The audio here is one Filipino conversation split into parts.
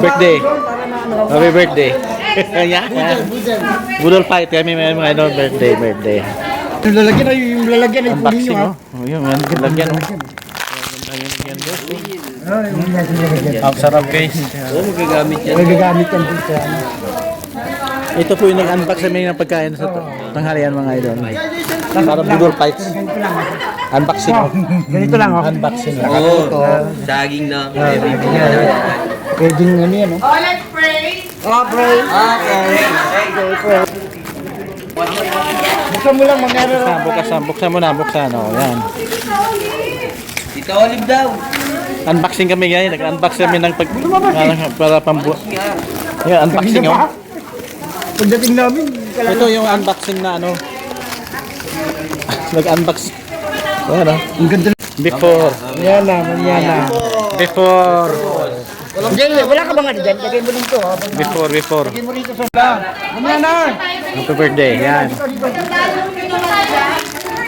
Birthday. Happy birthday. Yan. Budol fight kami may mga ano, birthday, birthday. Yung lalagyan ay yung lalagyan ay nyo ha. oh. Yun, man. Oh. Ah, lalagyan. Ang sarap guys. May gagamit yan dito. ano. Ito po yung nag-unbox sa mga ng pagkain sa tanghalian mga idol. Sarap budol lang. ha. Unboxing oh. Ganito lang oh. Unboxing oh. Oo, saging na. Pwedeng ano yan oh. Oh, let's pray. Ah, pray. Buksan mo lang mangyari Buksan, buksan, buksan mo na, buksan oh. Yan. Tita Olive daw. Unboxing kami guys. Nag-unbox kami ng pag para- para pambu. Yan, unboxing oh. Pagdating namin, Ito yung unboxing na ano. Nag-unbox. Ayan oh. ang ganda. Before. Yan na, yan na. Before. Hindi, wala ka bang ano dyan? Lagay mo dito ha. Before, before. Lagay mo rito sa... Mamaya na! Happy birthday. Yan.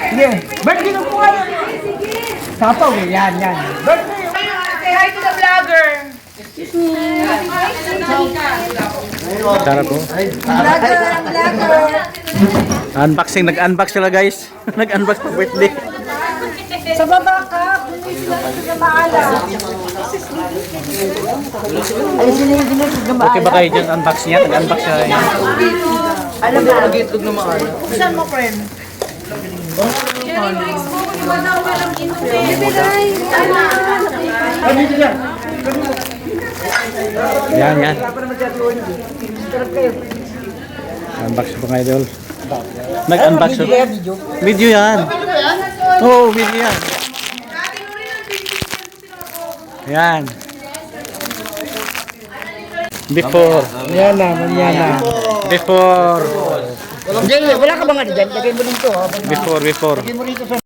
Sige, birthday ng buhay! Sapaw eh, yan, yan. Birthday! Say hi to the vlogger. Sarap po. Unboxing, nag-unbox sila guys. nag-unbox pa birthday. Sa baba ka. Please lang sa maala. Ay, sino yung sino Okay ba kayo dyan unbox niya? Nag-unbox siya. yan. Alam mo. Mag-itlog na maala. Saan mo, friend? Ay, dito siya. Yan, yan. Unbox po mga idol. Nag-unbox Video siya. yan, video. Yan. Oo, oh, video yan. Yan. Before. Yan na, yan na. Before. Wala ka bang ano dyan? Lagay mo dito ha. Before, before. Lagay mo rito sa...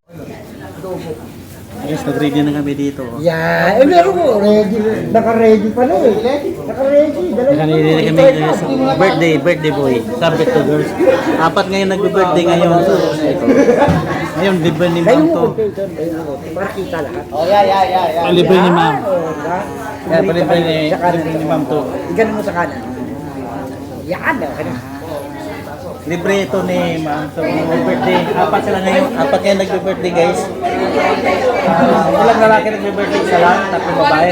Yes, nag-ready na kami dito. Yan, eh meron mo. Ready. Naka-ready pala eh. Naka-ready. Dala Kanina na kami sa birthday, birthday boy. Sabi to girls. Apat ngayon nagbe-birthday ngayon. Ngayon, libre ni ma'am to. Para kita lahat. Libre ni ma'am. Oh, ha? Yan, libre ni, Sa kanan. libre ni ma'am to. Igan mo sa kanan. Yan, okay na. Libre ito ni ma'am. So, birthday. Apat sila ngayon. Apat ngayon nagbe-birthday guys. Ah, walang lalaki nagbe-birthday. Isa lang. Tatlong babae.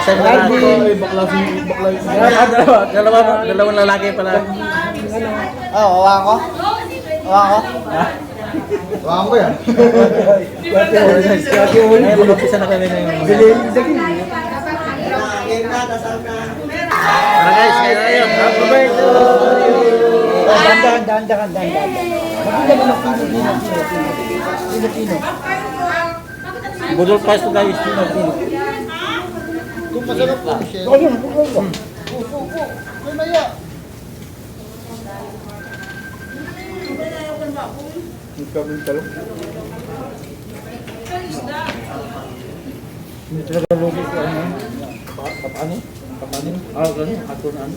Isa lalaki. Ah, dalawa. Dalawa. Dalawang lalaki pala. Oh, hawa ko. Hawa ko. Hawa ko yan. Ngayon, mag-umpisa na kami ngayon. Bilhin dagi. Tara guys, kaya yun. Happy birthday! Dahan, dahan, dahan, dahan, dahan. Maganda naman ang Pilipino. Pilipino. Budol pa ito guys. Pilipino. Ako yun, ako yun. Hindi talaga logo ko ano. Paano? Paano? Ah, ganun. Ato na ano?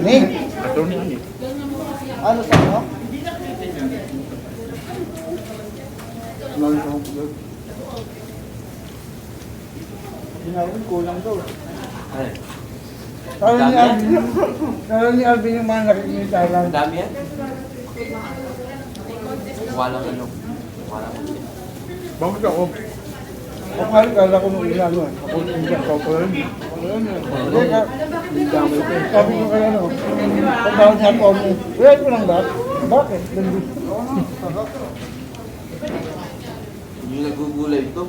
Ni, Ato ni ano? ano sa ano? Ginawin kulang daw. Ay. Kaya ni Alvin, ni Alvin yung mga nakikita lang. Dami yan? Walang ano. Walang Bakit ako? Ako nga, kala ko nung ilan, ano, ako hindi ako ako. Ako rin, eh. Hindi ka, sabi ko kaya, ano, pagkawag sa ako mo, wala ko lang ba? Bakit? Yung nagugulay ito.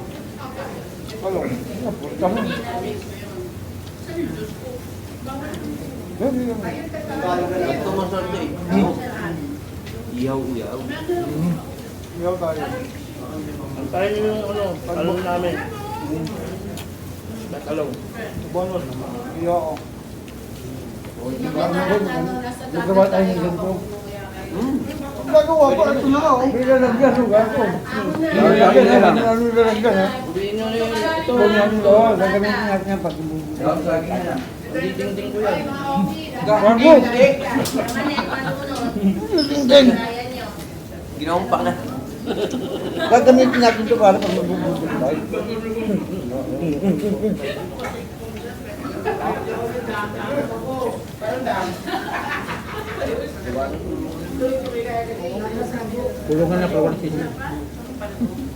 Ano? Mo. Hindi naman. Ito masarap eh. Iyaw-iyaw. Iyaw tayo. Ang tayo yung ano, talong namin. Talong. Bonus. Ako. Nagawa tayo ng ganito. Ang gagawa ko, ito na ako. May lalagyan, ang gago. Lalagyan, ano ano lalagyan, ha? Ito. Oo, gagamitin natin yan pag Gago! Ding! Ginawang pa na. Gagamitin natin ito para pag magbubudol tayo. Tulungan na po niya.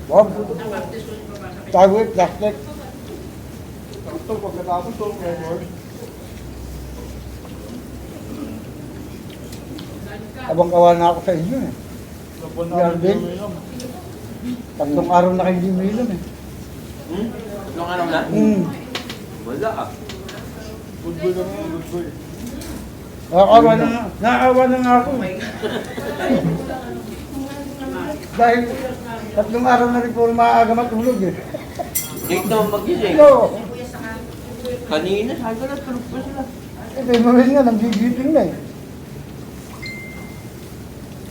Bob. Tago yung plastic. Ito, pagkatapos ito, flavor. Abang kawa na ako sa inyo eh. Yarden. Tatlong araw na kayo hindi umiinom eh. Hmm? Tatlong araw na? Hmm. Wala ah. Good boy kami, good boy. Nakakawa na nga. Nakakawa na nga ako eh. Dahil tatlong araw na rin puro maaga matulog eh. Jake naman magising. Ito, Kanina, sabi na, tulog pa sila. ito yung mga nga, nanggigiting na eh.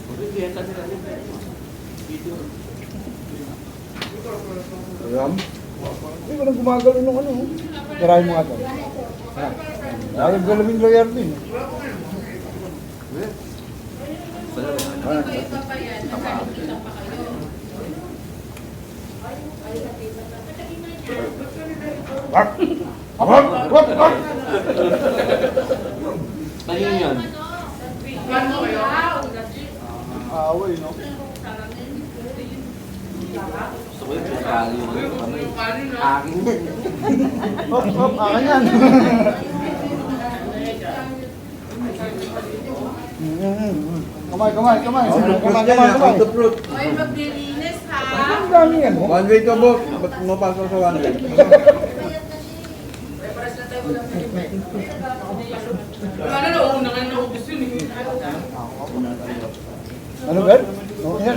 Kasi kaya ka nila rin. Dito. Alam? Hindi ko nang gumagalo nung ano. Tirahin mo nga ito. Ayaw galawin lawyer din. Wak! Wak! Wak! Wak! Kanina yun. Away, no? Gusto ko yung pinakali yung ano, kamay. Akin yan. Hop, hop, akin yan. Kamay, kamay, kamay. Kamay, kamay, kamay. Hoy, maglilinis ha. Ang dami yan. oh. One way to book. Ba't pumapasok sa one way? Ano na, una ka na naubos yun eh. Ano ba? Oh, yan,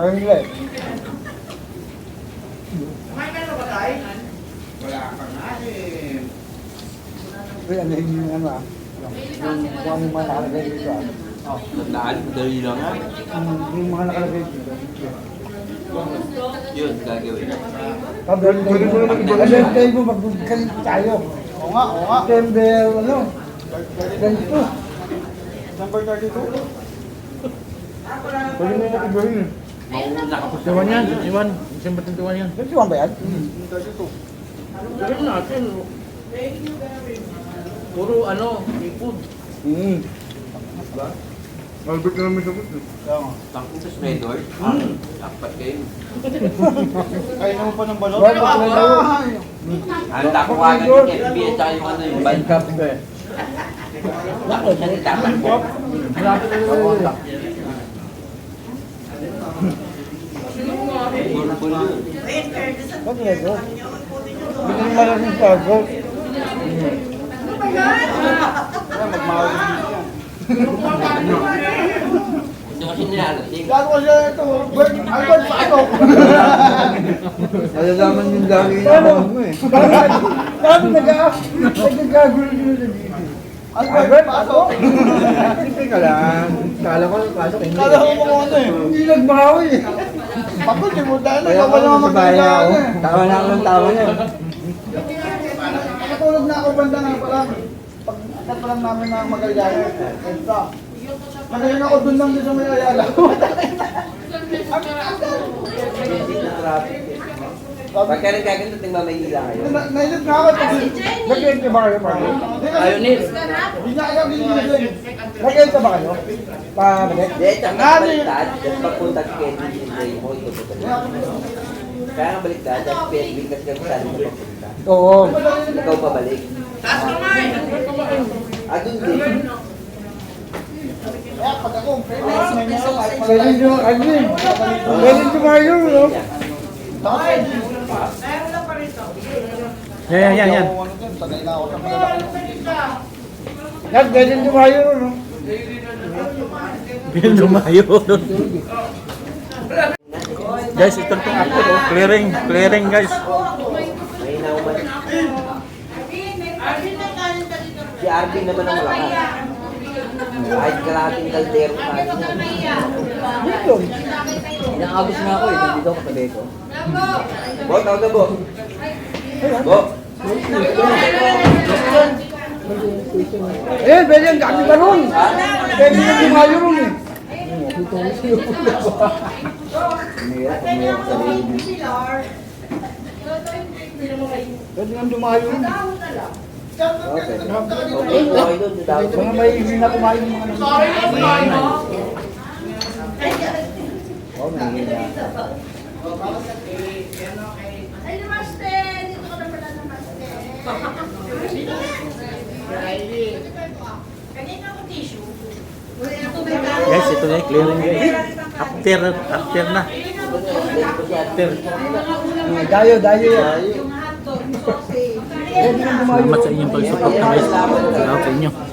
Ah, ganon. Ano? Ayun nila eh. Wala ka nga eh. ano yung ano ah. Yung kung ano yung mga nakalagay dito ah. Tandaan, madali lang. Yung, yung mga nakalagay dito. Yun, gagawin. Tayo mo. Pabel tayo mo, magkalit tayo. Oo nga, oo nga. September, ano? Ganito. Number 32? Pwede mo yung ibahin. Mauna ka pa sa Iwan yan, iwan. December 21 yan. 31 ba yan? Gawin natin. Puro ano, food. Hmm. Albert na namin sagot. Tangking sa Smedor. Dapat kayo. Kaya naman pa ng balot. Wala pa na daw. Handa ko agad yung FB at saka yung ano yung band. Cup ba? Bakit siya nagtatakbo? Bulbul. Ba't na ito? Hindi naman maraming pagod. Magmahal Hindi kasi nilalasing. Gago siya ito. Bert, Albert, paano? Malalaman yung lagi yung abang mo eh. Paano nag- nagkagagulo nyo na dito? Albert, paano? Hindi ka lang. Kala ko pasok hindi. Kala ko mga ano eh. Hindi nagbawi eh. Ako, di mo dahil Kaya ako nagbawa sa bahay ako. eh. Tawa na ako ng tawa niya. Natulog na ako banda nga pala. Pag atat pa lang namin na magaligayan. Ito. Nagayon ako dun lang din sa may ayala. Pagka nagkaganto, tingnan may hila kayo. Na- Nainip na ako. Ba kayo. Hindi na din nila. Nag-ente ba kayo? Pabalik? Hindi, tsaka baliktad. Pagpunta kay Kevin, hindi mo ito po Kaya nga baliktad, tapos PNB kasi kami saan mo papunta. Oo. Ikaw pabalik. Ah, dun din. Kaya pag ako, pwede nyo, ano eh, pwede nyo kayo, no? Tapos, Yan, yan, yan, yan. Yan, pwede nyo kayo, no? Lumayo. Guys, ito itong after. Oh. Clearing, clearing guys. Si Arvin naman ang malakas. Kahit kalahating kaldero niya. Dito. Inaabos nga ako eh, nandito ako katabi ko. Bo, tawag na Bo. Bo. Eh, pwede ang dami ka ron. Pwede na lumayo ron eh. Pwede na lumayo ron. Okay. Mga may hindi na kumain mga nang- Oh, may hina. Ay, namaste! Dito ka na pala namaste. Kanina ko tissue. Guys, ito na yung clearing guys. After, after na. After. Dayo, dayo Salamat sa inyong pagsuporta guys. Salamat sa inyo.